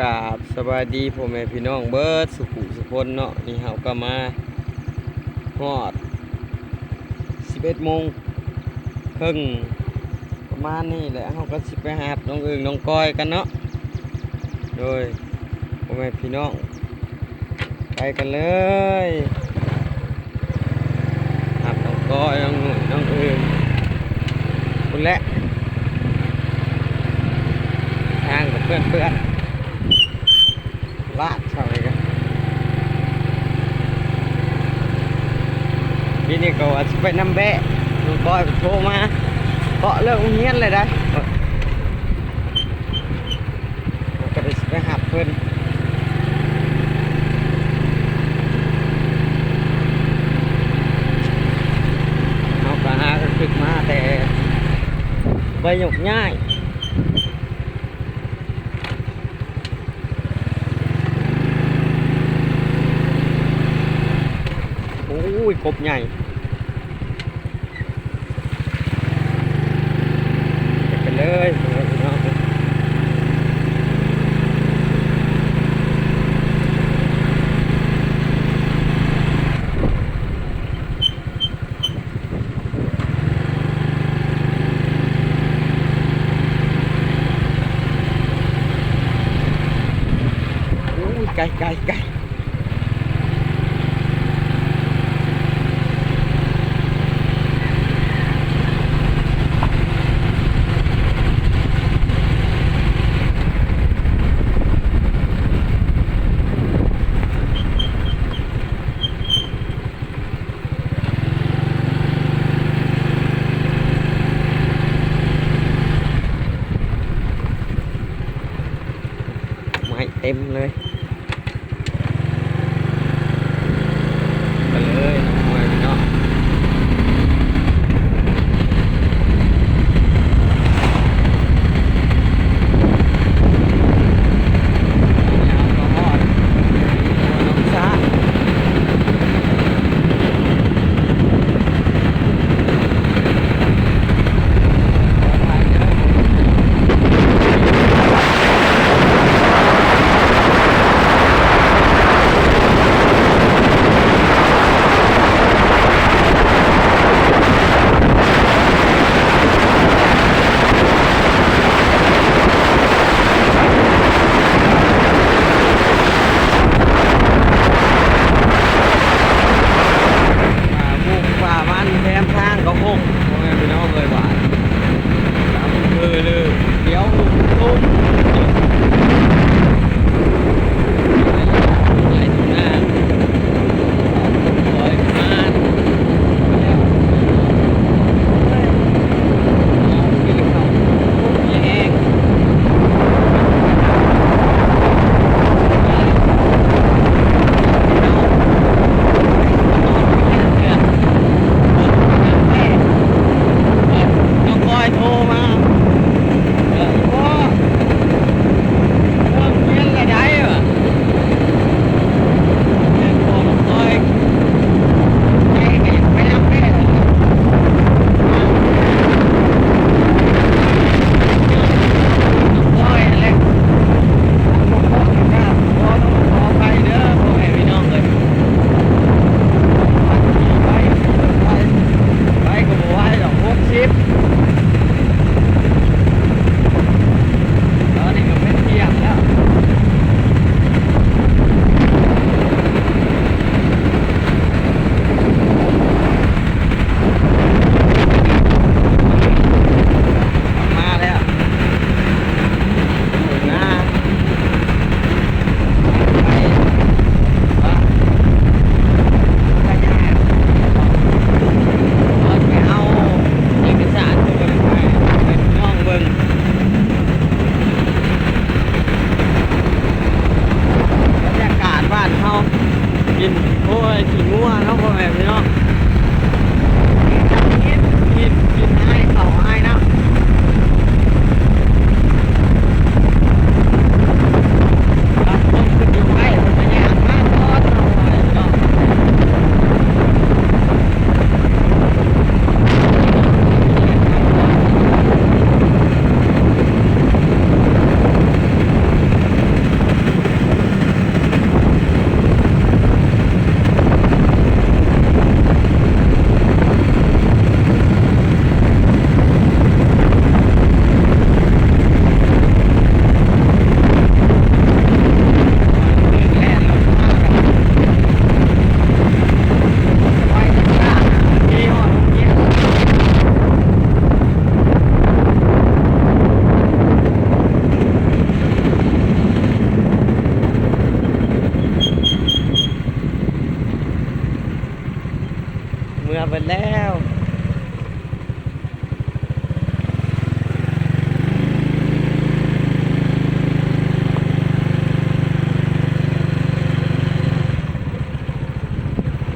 กาบสวัสดีพ่อแม่พี่น้องเบิร์ดสุขุสุคนเนาะนี่เฮาก็มาฮอด11โมงครึ่งประมาณนี้แหละเฮาก็สิไปหาน้องเอิงน้องก้อยกันเนาะโดยพ่อแม่พี่น้องไปกันเลยหาน้องก้อยน้องหนุ่ยน้องเอิงคุณและทางกับเพื่อนเพื่อนๆ ลาดเข้าไปกันพี่นี่ก็ว่าสิไปน้ำแบะลุงก้อยโทรมาเกาะเลิกโรงเรียนเลยได้ก็ได้ไปหับเพิ่อนเอากระหาก็คึกมาแต่ใบหยกง่าย โอ้ยกบใหญ่ไปกันเลยพี่น้องโอ้ยไกลไกลไกล ไม้ คือน้ำเภยหวานน้ำเภยเลยเดี๋ยวตุ้ม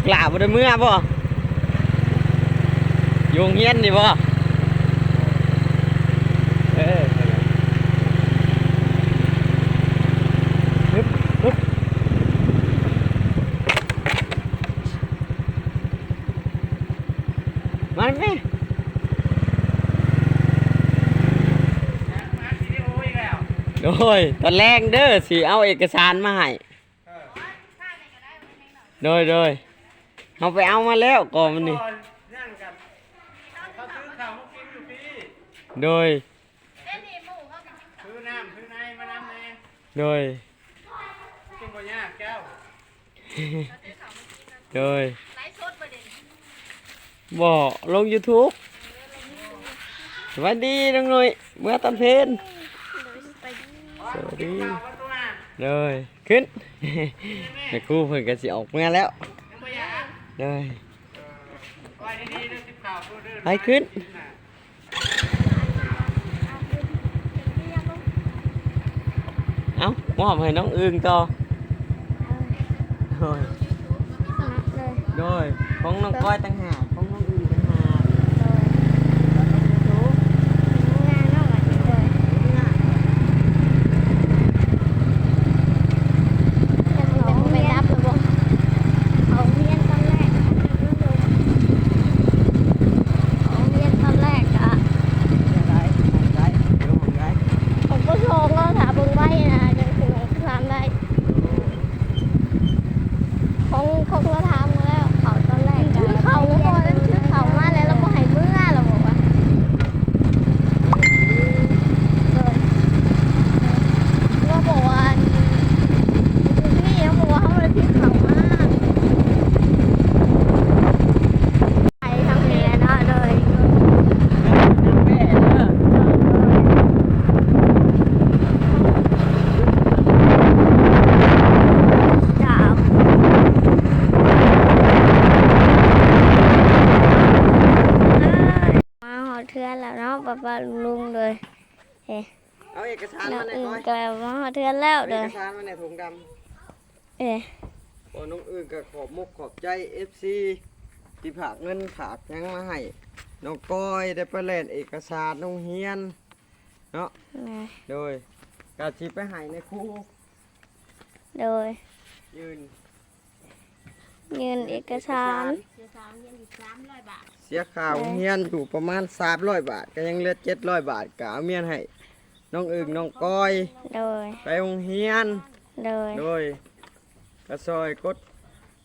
กล่าวบ่ได้เมื่อบ่โยงเฮียนนี่บ่เออฮึบฮึบมาไหมมาวิดีโออีกแล้วโอ้ยตอนแรกเด้อสิเอาเอกสารมาให้โดยโดย เอาไปเอามาแล้วก่อนมันนี่ก่อนนั่งกับเขาซื้อข้าวมากินอยู่พี่โดยซื้อน้ำซื้อในมาน้ำแน่โดยกินบ่ยากแก้วโดยบ่ลง YouTube สวัสดีน้องหนุ่ยเมื่อตอนเพลนสวัสดีข้าวมาตัวน่ะโดยขึ้นแม่ครูเพิ่นก็สิออกมาแล้ว ยังบ่ยากโดยไว้ดีๆเด้อสิบข้าวตัวเด้อไปขึ้นเอ้ามอบให้น้องอึงต่อโดยโดยของน้องก้อยต่างหากของน้องอึงต่างหาก ได้ได้เดี๋ยวผมได้ ผมก็โชว์ก็ถามเบิ่งไว้นะจนถึงทำได้ของเขาก็ทำมาแล้วเขาตอนแรกชื่อเขาก็บอกแล้วชื่อเขามาแล้วแล้วก็ให้เมื่อเราบอกว่าก็บอกว่านี่เขาบอกว่าเขาเลยชื่อเขามาไปทำเนียนะเลย แม่เด้อ จ้ามาหอเทือนแล้วเนาะป้าป้าลุงๆเลย เอาเอกสาร น้อ มาง ใน อึ่ง ก้อย ก็มาหอ เทือนแล้วเอาเลเอยกสารมาในถุงดเอ๊ะำโอ้น้องอึงก็ขอบมุกขอบใจ FC ที่ฝากเงินฝากหยังมาให้น้องก้อยได้ไปเล่นเอกสารโรงเรียนเนาะนะโดยกาสิไปให้ในครูโดย ยืนยืนเอกสารเสียค่าโรงเรียนอยู่ประมาณ300บาท ก็ยังเหลือ700บาทก็เอาเมียนให้ น้องอึงน้องก้อย โดย ไปโรงเรียน โดย โดยกระซอยกด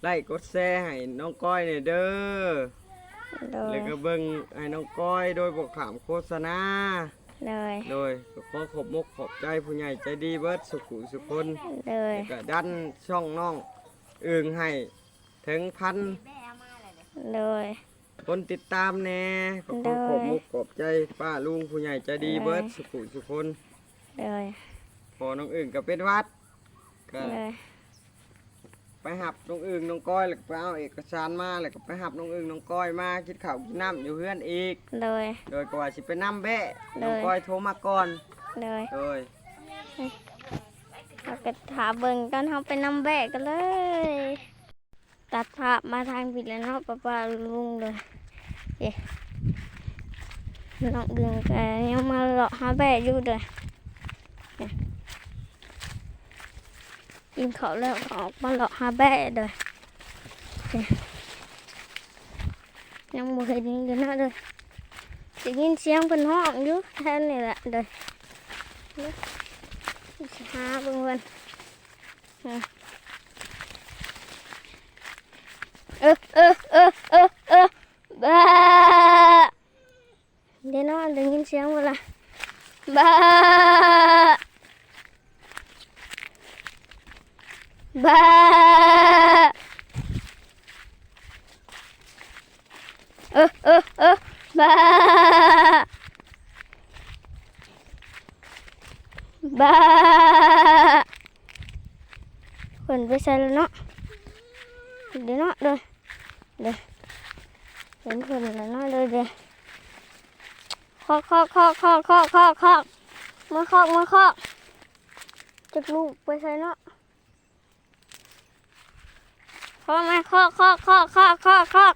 ไลค์กดแชร์ให้น้องก้อยเนี่ยเด้อโดย แล้วก็เบิ่งให้น้องก้อยโดยบอกขามโฆษณา โดย โดยก็ขอขอบมกขอบใจผู้ใหญ่ใจดีเบิดสุขุสุคนโดย แล้วก็ดันช่องน้องอึ่งให้ถึงพัน โดย คนติดตามแน่ก็ขอขอบมกขอบใจป้าลุงผู้ใหญ่ใจดีเบิดสุขุสุคนโดยพอน้องอึ่งก็เป็นหวัดก็โดยไปหับน้องอึ่งน้องก้อยแล้วก็ไปเอาเอกสารมาแล้วก็ไปหับน้องอึ่งน้องก้อยมาคิดข้าวกินน้ำอยู่เพื่อนอีกโดยโดยก็ว่าสิไปน้ำแบะเลยน้องก้อยโทรมาก่อนโดยโดยเราก็ถามเบิ่งกันเขาไปนำแบกกันเลย ตัดภาพมาทางผิดแล้วเนาะป้าป้าลุงเลยเอ๊ะน้องดึงแกยังมาเลาะหาแบกอยู่เลยยกินเขาแล้วออกมาเลาะหาแบกเลยยังบ่เห็นอยู่เนาะเลยได้ยินเสียงเป็นห้องอยู่แท่นี่แหละเลยหาเงเพิ่นเอน องได้ยินเสียงเวลาบ้าบ้าเออเออเออ อกคอกคอกคอกคอกคอกคอมาคอกมาคอกจักลูกไปใส่เนาะคอกมาคอกคอกคอกคอกคอกคอก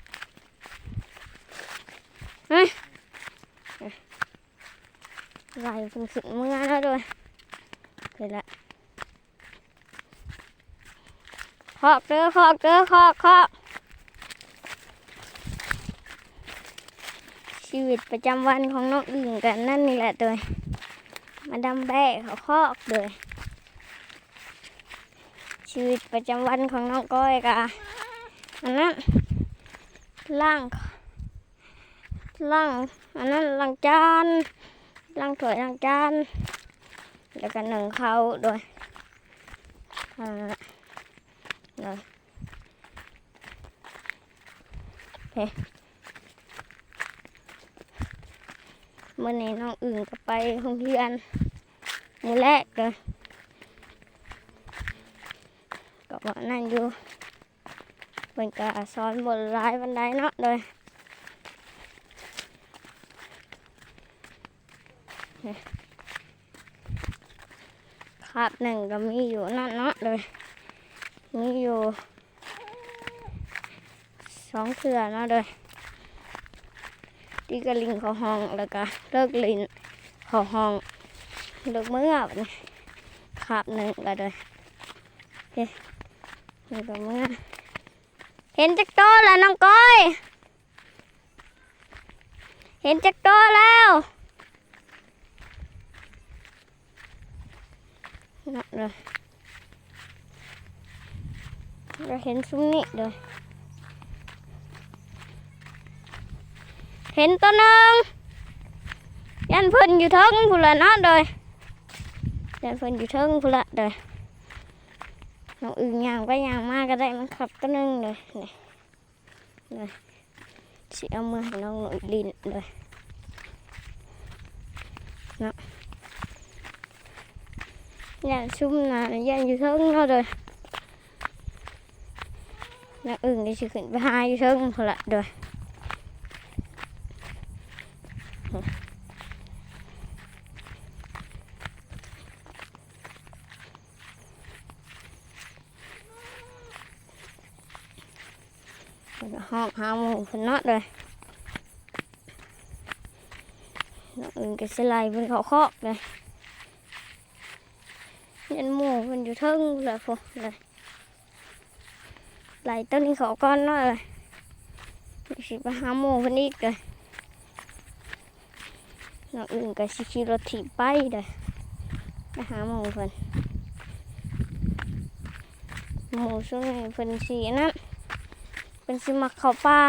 เฮ้ยไหลเพิ่นขึ้นเมื่อแล้วด้วยเห็นละคอกเด้อคอกเด้อคอกคอก ชีวิตประจำวันของน้องอึ่งกันนั่นนี่แหละตัวมาดำแบะเขาคอกเลยชีวิตประจำวันของน้องก้อยกะอันนั้นล่างล่างอันนั้นล้างจานล้างถ้วยล้างจานแล้วก็หนึ่งเขาด้วยอ่าเลยโอเค เมื่อนี้น้องอื่นก็ไปโรงเรียนมือแรกเลยก็บอกนั่นอยู่เป็นก็สอนบทร้ายบันไดเนาะเลยคาบหนึ่งก็มีอยู่นั่นเนาะเลยมีอยู่สองเถื่อเนาะเลย ที่กระลิงเขาห้องแล้วก็เลิกลินเขาห้องเลิกเมื่อวันนี้ขาบหนึ่งก็เลยเฮ้ยนี่ก็เมื่อเห็นจักรโตแล้วน้องก้อย เห็นจักรโตแล้วนั่นเลยเราเห็นซุ้มนี่เลย เห็นตัวหนึงยันเพิ่นอยู่เทิงพุ่นละเนาะเดยยันเพิ่นอยู่เทิงพุ่นละเดยน้องอึ่งย่างไปย่างมาก็ได้มันขับตัวหนึงเลยนี่เลยสิเอามือให้น้องหนุ่ยลินเลยเนาะยันซุ่มนะยันอยู่เทิงเนาะเดยน้องอึ่งก็สิขึ้นไปหาอยู่เทิงพุ่นละเดย ห้องหาหมูเพิ่นเนาะเลยน้องอื่นก็สไล่เพิ่นเขาเคอกเลยยันหมูเพิ่นอยู่เทิงเลยพวกเลยไหลต้นนี้เขาก้อนเนาะเลยสิไปหาหมูเพิ่นอีกเลย น้องอื่นก็สิขี่รถถีบไปเลยไปหาหมูเพิ่นหมูช่วงนี้เพิ่นสีนั่นเป็นสิมักเขาป่า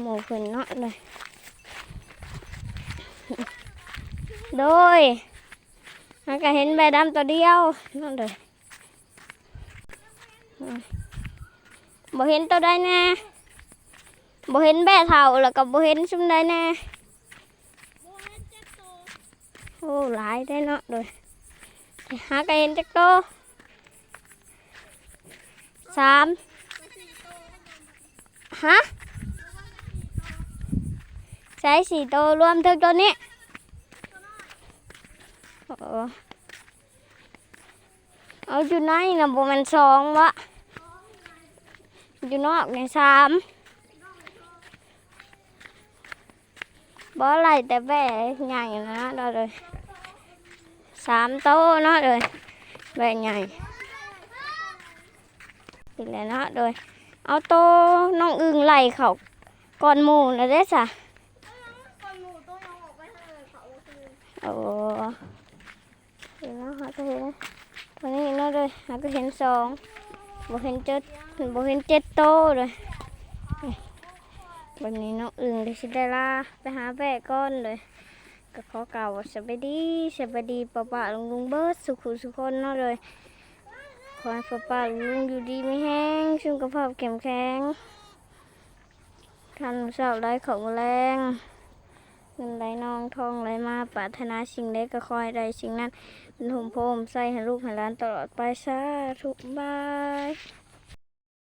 หมูเพิ่นเนาะเลยโดยมันก็เห็นใบดำตัวเดียวนั่นเลยบ่เห็นตัวใดแน่บ่เห็นแบะเท่าแล้วก็บ่เห็นซุมใดแน่ โอ้หลายได้เนาะเลยหาก็เห็นจักโตวสามฮะใช้สี่ตัวรวมถึงตัวนี้โอ้เอาอยู่ไหนนะบมันสองวะอยู่นอกในสาม บ่อะไรแต่แบ่ใหญ่นะเราเลยสามโตวเนาะเลยแบ่ใหญ่อีกแล้วเนาะเลยเวหาก็เห็นตอนนี้เห็นแล้วเลยหาก็เห็นสองบ่เห็นเจ็ดบ่เห็นเจ็ดโตเลยวันนี้น้องอึงได้สิได้ลาไปหาแบะก้อนเลยก็ขอเก่าวว่าสวัสดีสวัสดีป้าป้าลุงลุงเบิร์ดสุขุสุขคนเนาะเลยขอให้ป้าป้าลุงอยู่ดีไม่แห้งสุขภาพแข็งแรงทันเสาร์ได้ของแรงเงินไหลนองทองไหลมาปรารถนาสิ่งใดก็คอยได้สิ่งนั้นเป็นหุ่มโพมใส่ให้ลูกให้หลานตลอดไปสาธุบาย